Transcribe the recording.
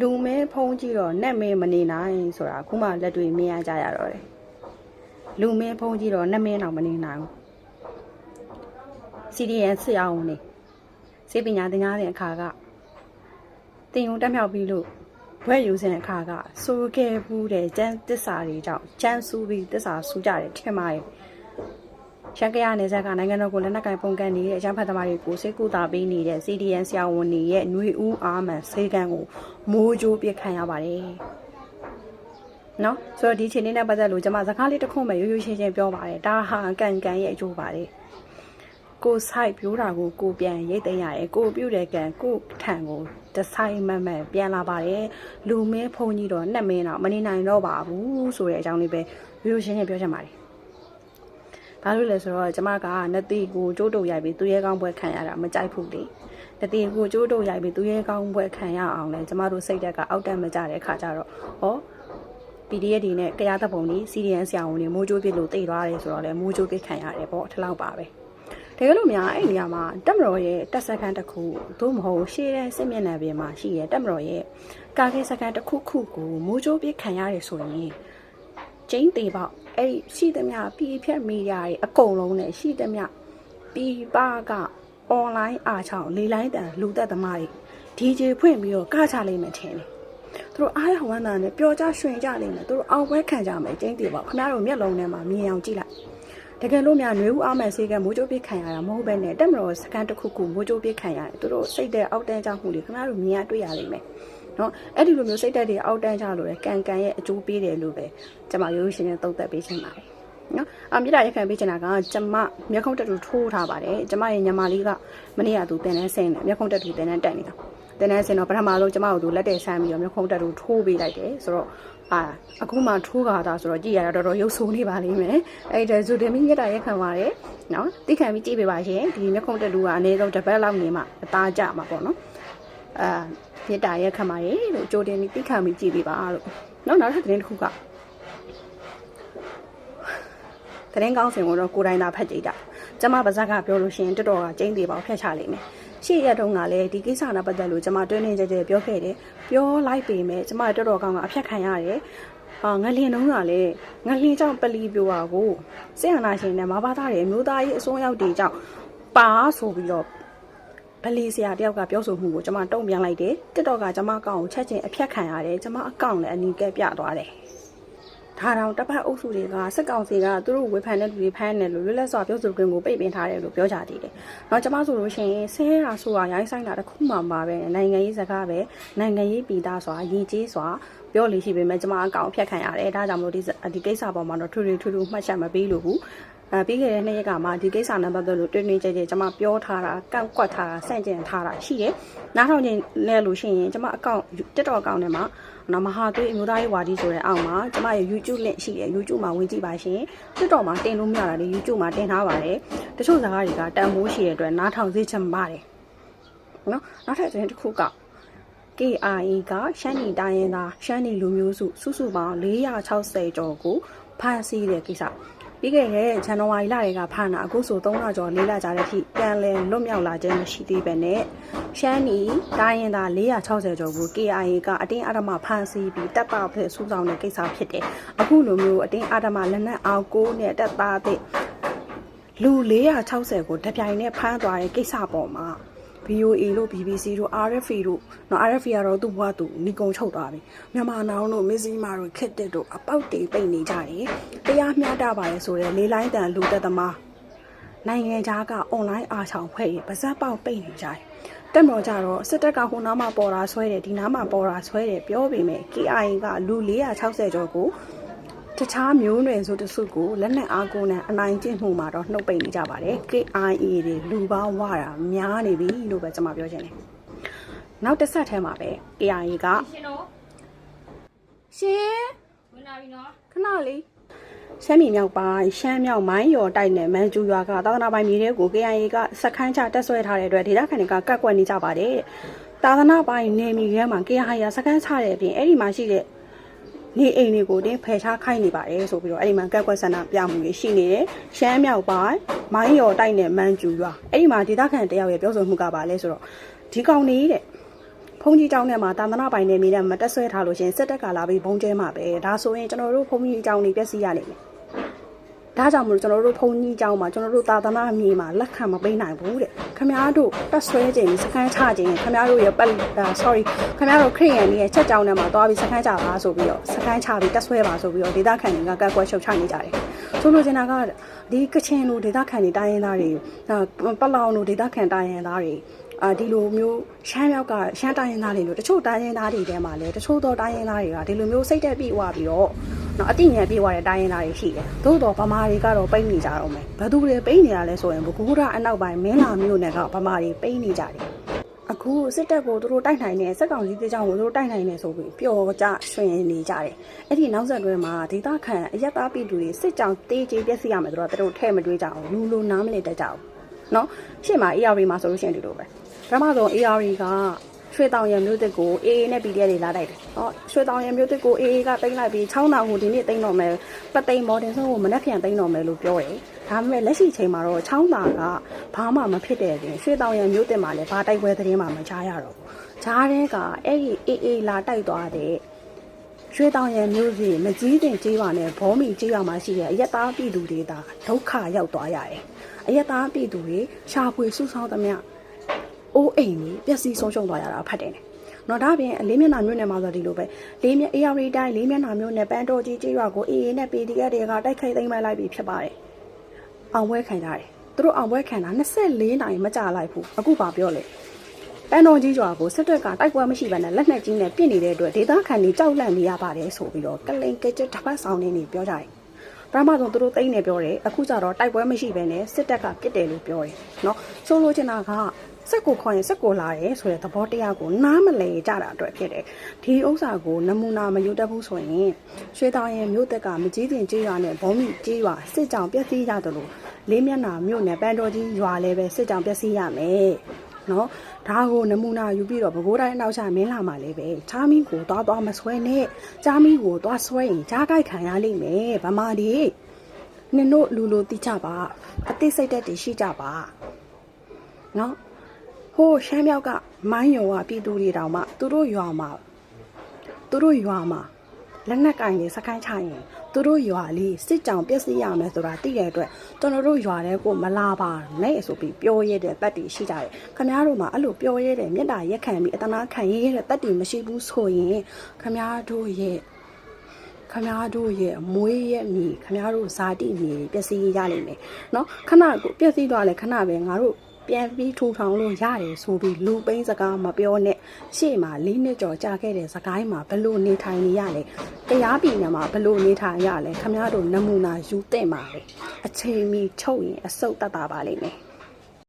လူမဲဖုံးကြည့်တော့နက်မဲမနေနိုင်ဆိုတာအခုမှလက်တွေမြင်ရကြရတော့တယ်လူမဲဖုံးကြည့်တော့နက်မဲတော့မနေနိုင်ဘူး CDN ဆရာဝန်နေစေပညာသင်ကြားတဲ့အခါကတင်ုံတက်မြောက်ပြီးလို့ဘွဲ့ယူစင်အခါကစိုးခဲ့ဘူးတဲ့ကျန်းတစ္ဆာတွေကြောင့်ကျန်းစူးပြီးတစ္ဆာစူးကြတယ်ထင်ပါတယ် ရှန်ကရနေဆက်ကနိုင်ငံတော်ကိုလက်နက်ကင်ပုံကန်နေတဲ့အကြမ်းဖက်သမားတွေကိုစိတ်ကူတာပေးနေတဲ့ CDN ဆရာဝန်တွေရဲ့ຫນွေဦးအားမှန်စေကံကိုမိုးကြိုးပစ်ခံရပါတယ်နော်ဆိုတော့ဒီချိန်လေးနဲ့ပတ်သက်လို့ကျွန်မစကားလေးတစ်ခုမှရိုးရိုးရှင်းရှင်းပြောပါတယ်ဒါဟာကန်ကန်ရဲ့အကျိုးပါတယ်ကိုဆိုင်ပြိုးတာကိုကိုပြန်ရိတ်သိမ်းရတယ်ကိုပြုတ်တဲ့ကံကိုထံကိုတဆိုင်မတ်မတ်ပြန်လာပါတယ်လူမင်းဖုန်ကြီးတော့နှက်မင်းတော့မနေနိုင်တော့ပါဘူးဆိုတဲ့အကြောင်းလေးပဲရိုးရိုးရှင်းရှင်းပြောချင်ပါတယ် ဘာလို့လဲဆိုတော့ကျမကနတိကိုကျိုးတုပ်ရိုက်ပြီးသူရဲကောင်းပွဲခံရတာမကြိုက်ဘူးလေနတိကိုကျိုးတုပ်ရိုက်ပြီးသူရဲကောင်းပွဲခံရအောင်လဲကျမတို့စိတ်တက်ကအောက်တက်မကြတဲ့ခါကျတော့ဟော PDF ဒီနဲ့ကြားတပ်ပုံကြီး CDN ဆရာဝန်တွေမိုးကြိုးပစ်လို့တိတ်သွားတယ်ဆိုတော့လဲမိုးကြိုးပစ်ခံရတယ်ပေါ့ထလောက်ပါပဲတကယ်လို့များအဲ့ဒီနေရာမှာတက်မတော်ရဲ့တက်စခန်းတစ်ခုသို့မဟုတ်ရှေ့တဲ့စစ်မျက်နှာပြင်မှာရှိရဲ့တက်မတော်ရဲ့ကာကေစခန်းတစ်ခုခုကိုမိုးကြိုးပစ်ခံရတယ်ဆိုရင် ကျင်းသေးပေါ့အဲ့ဒီရှိသမျှပြည်ဖြတ်မီဒီယာတွေအကုန်လုံးနဲ့ရှိသမျှပြည်ပကအွန်လိုင်းအားချောင်းလေလိုင်းတန်လူသက်သမားတွေ DJ ဖွင့်ပြီးတော့ကချလိမ့်မယ်ထင်တယ်သူတို့အားရဝမ်းသာနဲ့ပျော်ကြရွှင်ကြလိမ့်မယ်သူတို့အောင်ပွဲခံကြမယ်ကျင်းတည်ပါခင်ဗျားတို့မျက်လုံးထဲမှာမြင်အောင်ကြည့်လိုက်တကယ်လို့များຫນွေဦးအားမယ်ဆေးကမိုးကြိုးပစ်ခံရတာမဟုတ်ပဲနဲ့တက်မတော်စကန်တစ်ခုခုမိုးကြိုးပစ်ခံရတယ်သူတို့စိတ်တဲ့အောက်တန်းကြမှုတွေခင်ဗျားတို့မြင်ရတွေ့ရလိမ့်မယ် နော်အဲ့ဒီလိုမျိုးစိတ်တက်တွေအောက်တန်းကြလို့လေကန်ကန်ရဲ့အကျိုးပေးတယ်လို့ပဲကျွန်မရိုးရိုးရှင်းရှင်းသုံးသပ်ပေးချင်ပါတယ်နော်အမြစ်တာရက်ခံပေးချင်တာကကျမမျက်ခုံးတက်တူထိုးထားပါတယ်ကျမရဲ့ညီမလေးကမနေ့ကသူတင်နေဆင်းတယ်မျက်ခုံးတက်တူတင်နေတက်နေတာတင်းနေစင်တော့ပထမဆုံးကျမတို့လက်တဲ့ဆမ်းပြီးတော့မျက်ခုံးတက်တူထိုးပေးလိုက်တယ်ဆိုတော့အာအခုမှထိုးကားတာဆိုတော့ကြည်ရတာတော်တော်ရုပ်ဆိုးနေပါလိမ့်မယ်အဲ့ဒါဇူတင်မီမြတ်တာရက်ခံပါတယ်နော်တိခံပြီးကြည့်ပေးပါရှင်ဒီမျက်ခုံးတက်တူကအနည်းဆုံးတစ်ပတ်လောက်နေမှအသားကျမှာပေါ့နော်အာ မြတ်တာရက်ခံပါတယ်လို့ကြိုတင်ပြီးတိခံပြီးကြည့်ပေးပါလို့နော်နောက်ထပ်သတင်းတစ်ခုကသတင်းကောင်းစင်ကိုတော့ကိုယ်တိုင်သာဖတ်ကြည့်တာကျမပါဇက်ကပြောလို့ရှိရင်တော်တော်ကကျင်းသေးပါဖျက်ချလိမ့်မယ်ရှေ့ရက်တုန်းကလည်းဒီကိစ္စနဲ့ပတ်သက်လို့ကျွန်မတွင်းတွင်းကြဲကြဲပြောခဲ့တယ်ပြောလိုက်ပေမဲ့ကျွန်မတော်တော်ကောင်းကအဖြတ်ခံရတယ်အာငလျင်တုန်းကလည်းငလျင်ကြောင့်ပလီပြိုတာကိုစေဟနာရှင်နဲ့မဘာသားတွေမျိုးသားရေးအစွန်းရောက်တွေကြောင့်ပါဆိုပြီးတော့ ဗလီဆရာတယောက်ကပြောဆိုမှုကိုကျွန်မတုံ့ပြန်လိုက်တယ်တစ်တော့ကကျွန်မအကောင့်ကိုချက်ချင်းအဖြတ်ခံရတယ်ကျွန်မအကောင့်လည်းအနီးကဲပြသွားတယ်ဒါတောင်တပ်ဖက်အုပ်စုတွေကစက်ကောင်စီကသူတို့ဝေဖန်တဲ့လူတွေဖမ်းတယ်လို့လွတ်လပ်စွာပြောဆိုခွင့်ကိုပိတ်ပင်ထားတယ်လို့ပြောကြသေးတယ်။နောက်ကျမဆိုလို့ရှိရင်ဆဲရဆိုတာရိုင်းဆိုင်တာတစ်ခုမှမပါပဲနိုင်ငံရေးစကားပဲနိုင်ငံရေးပြည်သားစွာရည်ကြီးစွာပြောလို့ရှိပေမဲ့ကျမအကောင်ဖြတ်ခံရတယ်။ဒါကြောင့်မလို့ဒီဒီကိစ္စပေါ်မှာတော့ထူထူထူထူမှတ်ချက်မပေးလို့ဘူး။ အဲပြီးခဲ့တဲ့နှစ်ရက်ကမှဒီကိစ္စနဲ့ပတ်သက်လို့တွင်တွင်ကြဲကြဲကျမပြောထားတာကန့်ကွက်ထားတာစန့်ကျင်ထားတာရှိတယ်။နားထောင်ခြင်းနဲ့လို့ရှိရင်ကျမအကောင့် TikTok အကောင့်ထဲမှာနော်မဟာသွေးအမျိုးသားရေးဝါဒီဆိုတဲ့အောက်မှာကျမရဲ့ YouTube link ရှိတယ် YouTube မှာဝင်ကြည့်ပါရှင် TikTok မှာတင်လို့မရတာလေ YouTube မှာတင်ထားပါတယ်တချို့စကားတွေကတန်ဖိုးရှိတဲ့အတွက်နားထောင်စေချင်ပါတယ်နော်နောက်ထပ်သတင်းတစ်ခုက KIA ကရှမ်းနီတိုင်းရင်းသားရှမ်းနီလူမျိုးစုစုစုပေါင်း460ကျော်ကိုဖမ်းဆီးတဲ့ကိစ္စ ပြီးခဲ့တဲ့ဇန်နဝါရီလတွေကဖမ်းတာအခုဆို3လကျော်4လကြာတဲ့အထိပြန်လည်လွတ်မြောက်လာခြင်းမရှိသေးပဲနဲ့ရှမ်းနီတိုင်းရင်းသား460ကျော်ကို KIA ကအတင်းအဓမ္မဖမ်းဆီးပြီးတပ်သားဖြစ်စူးဆောင်တဲ့ကိစ္စဖြစ်တယ်အခုလိုမျိုးအတင်းအဓမ္မလက်နက်အောင်ကိုနဲ့တပ်သားတဲ့လူ460ကိုတပြိုင်နဲ့ဖမ်းသွားတဲ့ကိစ္စပေါ်မှာ VOA လို့ BBC တို့ RFA တို့နော် RFA ကတော့သူ့ဘဝသူနီကုံချုပ်သွားပြီမြန်မာနောင်တို့မစ္စည်းမာတို့ခက်တက်တို့အပေါက်တေပိတ်နေကြတယ်တရားမျှတပါလေဆိုတဲ့လေးလိုင်းတန်လူသက်သမားနိုင်ငံခြားကအွန်လိုင်းအားချောင်ဖွဲ့ရပါဇက်ပေါက်ပိတ်နေကြတယ်တက်မော်ကြတော့စစ်တပ်ကဟိုနားမှာပေါ်တာဆွဲတယ်ဒီနားမှာပေါ်တာဆွဲတယ်ပြောပေမဲ့ KIA ကလူ460ကျော်ကို တခြားမျိုးနွယ်ဆိုတစုကိုလက်နက်အားကိုးနဲ့အနိုင်ကျင့်မှုမှာတော့နှုတ်ပိတ်နေကြပါတယ် KIA တွေလူပေါင်းဝတာများနေပြီလို့ပဲကျွန်မပြောချင်တယ်နောက်တစ်ဆက်ထဲမှာပဲ KIA ကရှင်တော့ရှင်ဝင်လာပြီနော်ခဏလေးရှမ်းပြည်မြောက်ပိုင်းရှမ်းမြောက်မိုင်းရော်တိုက်နယ်မန်ကျူရွာကသာသနာပိုင်မြေတွေကို KIA ကစက်ခန်းချတက်ဆွဲထားတဲ့အတွက်ဒေသခံတွေကကတ်ကွက်နေကြပါတယ်သာသနာပိုင်နေမြေထဲမှာ KIA စက်ခန်းချတဲ့အပြင်အဲ့ဒီမှာရှိတဲ့ နေအိမ်တွေကိုတင်ဖယ်ရှားခိုင်းနေပါတယ်ဆိုပြီးတော့အဲ့ဒီမှာကက်ကွက်ဆန္ဒပြမှုတွေရှိနေတယ်ရှမ်းမြောက်ပိုင်းမိုင်းရော်တိုက်နယ်မန်းကျူရွာအဲ့ဒီမှာဒေသခံတယောက်ရဲ့ပြောဆိုမှုကပါလဲဆိုတော့ဒီကောင်နေတဲ့ဖုန်ကြီးကျောင်းထဲမှာတာသနာပိုင်နေမိတဲ့မတက်ဆွဲထားလို့ရှင်စက်တက်ကာလာပြီးဘုံကျဲမှာပဲဒါဆိုရင်ကျွန်တော်တို့ဖုန်ကြီးကျောင်းနေပြည့်စည်ရလိမ့်မယ် ဒါကြောင့်မလို့ကျွန်တော်တို့ဖုန်ကြီးเจ้าမှာကျွန်တော်တို့တာသနာမြေမှာလက်ခံမပေးနိုင်ဘူးတဲ့ခမားတို့တက်ဆွဲခြင်းစကန်ချခြင်းခမားတို့ရဲ့ပတ် sorry ခမားတို့ခရိယန်ရဲ့ချက်ကြောင်ထဲမှာသွားပြီးစကန်ချပါဆိုပြီးတော့စကန်ချပြီးတက်ဆွဲပါဆိုပြီးတော့ဒေတာခန်တွေကကက်ကွက်ရှုပ်ချနေကြတယ်ဆိုလိုချင်တာကဒီကချင်လူဒေတာခန်တွေတိုင်းရင်းသားတွေပလောင်လူဒေတာခန်တိုင်းရင်းသားတွေ အာဒီလိုမျိုးရှမ်းမြောက်ကရှမ်းတိုင်းရင်းသားတွေလို့တချို့တိုင်းရင်းသားတွေထဲမှာလည်းတချို့သောတိုင်းရင်းသားတွေကဒီလိုမျိုးစိတ်တက်ပြီးွားပြီးတော့နော်အတိညာပြေးွားတဲ့တိုင်းရင်းသားတွေရှိတယ်။သို့တော့ဗမာတွေကတော့ပိတ်နေကြတော့မယ်။ဘသူတွေပိတ်နေတာလဲဆိုရင်ဘကူရအနောက်ပိုင်းမင်းလာမျိုးနဲ့ကဗမာတွေပိတ်နေကြတယ်။အခုစစ်တပ်ကိုသူတို့တိုက်နိုင်တယ်စက်ကောင်ကြီးတေးကြောင်ကိုသူတို့တိုက်နိုင်တယ်ဆိုပြီးပျော်ကြရွှင်နေကြတယ်။အဲ့ဒီနောက်ဆက်တွဲမှာဒေသခံအရက်သားပြည်သူတွေစစ်ကြောင်တေးကြေးပြည့်စည်ရမယ်ဆိုတော့သူတို့ထဲမတွေးကြအောင်လူလူနားမလည်တတ်ကြအောင်။ နော်ရှေ့မှာ AR မှာဆိုလို့ရှိရင်ဒီလိုပဲပထမဆုံး AR ကရွှေတောင်ရမျိုးတစ်ကို AA နဲ့ PDF တွေလာလိုက်တယ်။ဟောရွှေတောင်ရမျိုးတစ်ကို AA ကတင်လိုက်ပြီး6တောင်ကိုဒီနေ့တင်တော့မယ်ပသိမ်မော်တင်ဆုံးကိုမနှက်ပြန်တင်တော့မယ်လို့ပြောတယ်။ဒါပေမဲ့လက်ရှိချိန်မှာတော့6တာကဘာမှမဖြစ်တဲ့ပြင်ရွှေတောင်ရမျိုးတစ်မှာလည်းဘာတိုက်ပွဲသတင်းမှမကြားရတော့ဘူး။ဂျားတဲ့ကအဲ့ဒီ AA လာတိုက်သွားတဲ့ ရွှေတောင်ရမျိုးစီမကြီးတင်ကြီးပါနဲ့ဘောမီကြီးရမှာရှိတဲ့အရက်သားပြည်သူတွေဒါဒုက္ခရောက်သွားရတယ်။အရက်သားပြည်သူတွေရှာဖွေစုဆောင်းသမျှအိုးအိမ်ကြီးပျက်စီးဆုံးရှုံးသွားရတာဖတ်တယ်။နော်ဒါပြင်အလေးမျက်နှာမျိုးနယ်မှာဆိုဒီလိုပဲလေးမျက် AR တိုင်းလေးမျက်နှာမျိုးနယ်ပန်းတော်ကြီးကြီးရွာကို AA နဲ့ PDF တွေကတိုက်ခိုက်သိမ်းပိုက်လိုက်ပြီးဖြစ်ပါတယ်။အောင်ပွဲခံကြတယ်။သူတို့အောင်ပွဲခံတာ24နိုင်မကြလိုက်ဘူး။အခုပါပြောလေ။ ပန်းတော်ကြီးရွာကိုစစ်တပ်ကတိုက်ပွဲမရှိဘဲနဲ့လက်နက်ကြီးနဲ့ပစ်နေတဲ့အတွက်ဒေသခံတွေကြောက်လန့်နေရပါတယ်ဆိုပြီးတော့ကလိန်ကကြတပတ်ဆောင်နေနေပြောကြတယ်။ပထမဆုံးသူတို့တိတ်နေပြောတယ်အခုကျတော့တိုက်ပွဲမရှိဘဲနဲ့စစ်တပ်ကပစ်တယ်လို့ပြောတယ်။နော်ဆိုလိုချင်တာကစက်ကိုခေါ်ရင်စက်ကိုလာတယ်ဆိုတဲ့သဘောတရားကိုနားမလည်ကြတာအတွက်ဖြစ်တယ်ဒီဥစ္စာကိုနမူနာမယူတတ်ဘူးဆိုရင်ရွှေတောင်ရင်မြို့သက်ကမကြီးတင်ကြေးရွာနဲ့ဘုံမီကြေးရွာစစ်ကြောင်ပြည့်စည်ရတယ်လို့လေးမျက်နှာမြို့နယ်ပန်းတော်ကြီးရွာလည်းပဲစစ်ကြောင်ပြည့်စည်ရမယ် နော်ဒါကိုနမူနာယူပြီးတော့ဘကိုးတိုင်းအနောက်ချမင်းလာမှာလည်းပဲချာမီကိုသွားသွားမဆွဲနဲ့ချာမီကိုသွားဆွဲရင်ကြားကြိုက်ခံရလိမ့်မယ်ဗမာဒီနင်တို့လူလူတိကြပါအသိစိတ်သက်တည်ရှိကြပါနော်ဟိုရှမ်းမြောက်ကမိုင်းရွာပြည်သူတွေတောင်မှသူတို့ရွာမှာသူတို့ရွာမှာလက်နက်ကင်တွေစကိုင်းချရင် သူတို့ရွာလေးစစ်ကြောင်ပြည့်စည်ရမယ်ဆိုတာသိတဲ့အတွက်ကျွန်တော်တို့ရွာတဲကိုမလာပါနဲ့ဆိုပြီးပြောရတဲ့တက်တီရှိကြတယ်ခမားတို့မှာအဲ့လိုပြောရတဲ့မြတ်တာရက်ခံပြီးအတနာခံရတဲ့တက်တီမရှိဘူးဆိုရင်ခမားတို့ရဲ့ခမားတို့ရဲ့မွေးရဲ့မြေခမားတို့ဇာတိမြေပျက်စီးရလိမ့်မယ်เนาะခဏကိုပျက်စီးသွားလဲခဏပဲငါတို့ ပြန်ပြီးထူထောင်လို့ရတယ်ဆိုပြီးလူပိန်းစကားမပြောနဲ့ရှေ့မှာလေးနှစ်ကျော်ကြာခဲ့တဲ့စကိုင်းမှာဘလို့နေထိုင်နေရလဲတရားပြည်နယ်မှာဘလို့နေထိုင်ရလဲခမရတို့နမူနာယူတဲ့မှာလေအချိန်မီချုပ်ရင်အဆုတ်တတ်တာပါလိမ့်မယ်